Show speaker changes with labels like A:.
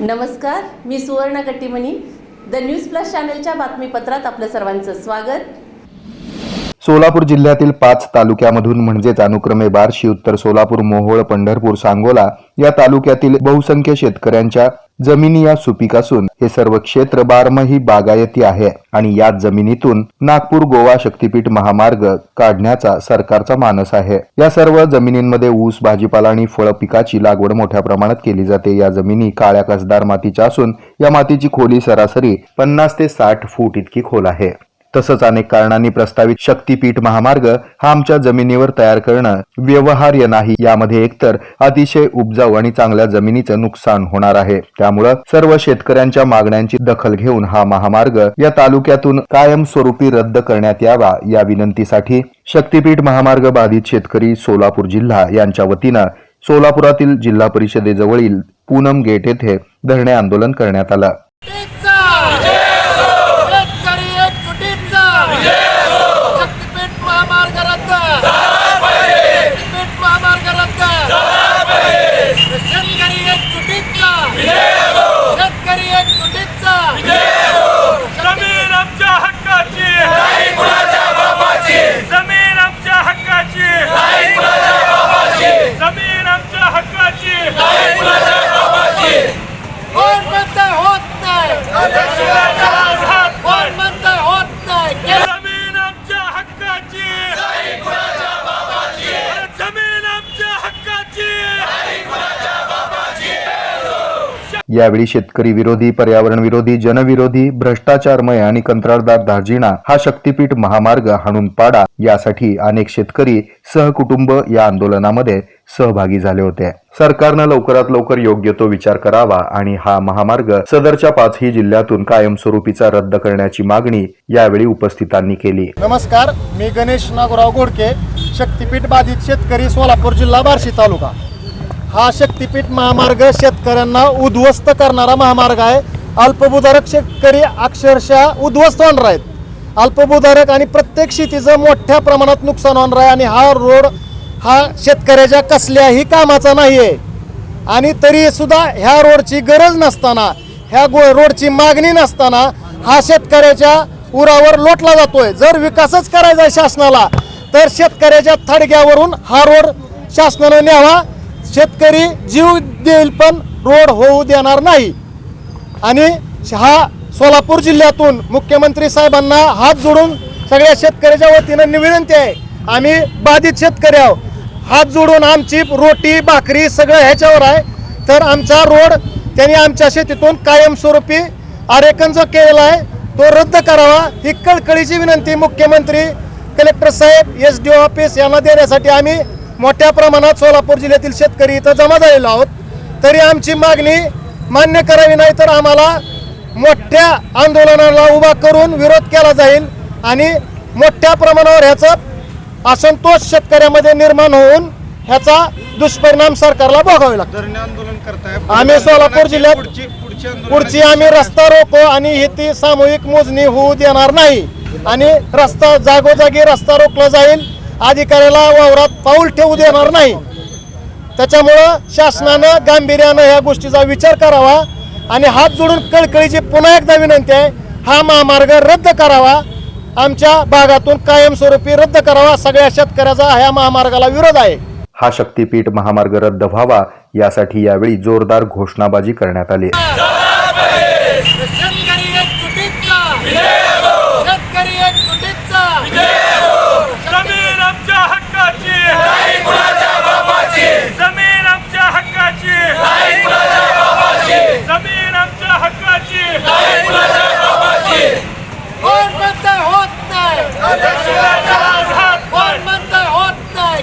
A: नमस्कार मी सुवर्ण Kattimani. The news plus चॅनलच्या बातमीपत्रात आपलं सर्वांचं स्वागत.
B: सोलापूर जिल्ह्यातील पाच तालुक्यामधून म्हणजेच अनुक्रमे बार्शी उत्तर सोलापूर मोहोळ पंढरपूर सांगोला या तालुक्यातील बहुसंख्य शेतकऱ्यांच्या जमिनी या सुपीक असून हे सर्व क्षेत्र बारमाही बागायती आहे आणि या जमिनीतून नागपूर गोवा शक्तीपीठ महामार्ग काढण्याचा सरकारचा मानस आहे. या सर्व जमिनींमध्ये ऊस भाजीपाला आणि फळ पिकाची लागवड मोठ्या प्रमाणात केली जाते. या जमिनी काळ्या कसदार मातीच्या असून या मातीची खोली सरासरी पन्नास ते साठ फूट इतकी खोल आहे. तसंच अनेक कारणांनी प्रस्तावित शक्तीपीठ महामार्ग हा आमच्या जमिनीवर तयार करणं व्यवहार्य नाही. यामध्ये एकतर अतिशय उपजाऊ आणि चांगल्या जमिनीचं नुकसान होणार आहे. त्यामुळं सर्व शेतकऱ्यांच्या मागण्यांची दखल घेऊन हा महामार्ग या तालुक्यातून कायमस्वरूपी रद्द करण्यात यावा या विनंतीसाठी शक्तीपीठ महामार्ग बाधित शेतकरी सोलापूर जिल्हा यांच्या वतीनं सोलापुरातील जिल्हा परिषदेजवळील पूनम गेट येथे धरणे आंदोलन करण्यात आलं
C: शेतकरी एक सुटीचा शक्तीपीठ महामार्ग रद्द शक्तीपीठ महामार्ग रद्द शेतकरी एक सुटीचा शेतकरी एक सुटीचा
D: जमीन आमच्या हक्काची जमीन आमच्या हक्काची जमीन आमच्या हक्काची
C: कोण म्हणतंय होत नाही कोण म्हणतंय होत नाही
D: जमीन आमच्या हक्काची जमीन आमच्या हक्काची
B: यावेळी शेतकरी विरोधी पर्यावरण विरोधी जनविरोधी भ्रष्टाचारमय आणि कंत्राटदार दार्जिना हा शक्तीपीठ महामार्ग हाणून पाडा यासाठी अनेक शेतकरी सहकुटुंब या आंदोलनामध्ये सहभागी झाले होते. सरकारनं लवकरात लवकर योग्य तो विचार करावा आणि हा महामार्ग सदरच्या पाचही जिल्ह्यातून कायमस्वरूपीचा रद्द करण्याची मागणी यावेळी उपस्थितांनी केली.
C: नमस्कार मी गणेश नागोराव घोडके शक्तीपीठ बाधित शेतकरी सोलापूर जिल्हा बार्शी तालुका. हा शक्तीपीठ महामार्ग शेतकऱ्यांना उद्ध्वस्त करणारा महामार्ग आहे. अल्पभूधारक शेतकरी अक्षरशः उद्ध्वस्त होणार आहेत. अल्पभूधारक आणि प्रत्येक शेतीचं मोठ्या प्रमाणात नुकसान होणार आहे आणि हा रोड हा शेतकऱ्याच्या कसल्याही कामाचा नाही आहे आणि तरीसुद्धा ह्या रोडची गरज नसताना ह्या गो रोडची मागणी नसताना हा शेतकऱ्याच्या उरावर लोटला जातोय. जर विकासच करायचा आहे शासनाला तर शेतकऱ्याच्या थडग्यावरून हा रोड शासनानं न्यावा. शेतकरी जीव देईल पण रोड होऊ देणार नाही. आणि हा सोलापूर जिल्ह्यातून मुख्यमंत्री साहेबांना हात जोडून सगळ्या शेतकऱ्याच्या वतीनं विनंती आहे. आम्ही बाधित शेतकरी आहोत. हात जोडून आमची रोटी भाकरी सगळं ह्याच्यावर आहे. तर आमचा रोड त्यांनी आमच्या शेतीतून कायमस्वरूपी आरेखन जो केलेला आहे तो रद्द करावा ही कळकळीची विनंती मुख्यमंत्री कलेक्टर साहेब एस डी ऑफिस यांना देण्यासाठी आम्ही मोठ्या प्रमाणात सोलापूर जिल्ह्यातील शेतकरी इथं जमा झालेलो आहोत. तरी आमची मागणी मान्य करावी नाही तर आम्हाला मोठ्या आंदोलनाला उभा करून विरोध केला जाईल आणि मोठ्या प्रमाणावर ह्याचं असंतोष शेतकऱ्यामध्ये निर्माण होऊन ह्याचा दुष्परिणाम सरकारला भोगावे लागतो आम्ही सोलापूर जिल्ह्यात पुढची आम्ही रस्ता रोको आणि ही ती सामूहिक मोजणी होऊ देणार नाही. आणि रस्ता जागोजागी रस्ता रोखला जाईल. अधिकाऱ्याला वावरात पाऊल ठेवू देणार नाही. त्याच्यामुळं शासनानं गांभीर्यानं ह्या गोष्टीचा विचार करावा आणि हात जोडून कळकळीची पुन्हा एकदा विनंती आहे हा महामार्ग रद्द करावा. आमच्या भागातून कायमस्वरूपी रद्द करावा. सगळ्या शेतकऱ्याचा ह्या महामार्गाला विरोध आहे.
B: हा शक्तीपीठ महामार्ग रद्द व्हावा यासाठी यावेळी जोरदार घोषणाबाजी करण्यात आली
C: शेतकरी एक सुटीचा शेतकरी एक सुटीचा
D: जमीन आमच्या हक्काची जमीन आमच्या हक्काची जमीन आमच्या हक्काची
C: कोण म्हणतंय होत नाही कोण म्हणतंय होत नाही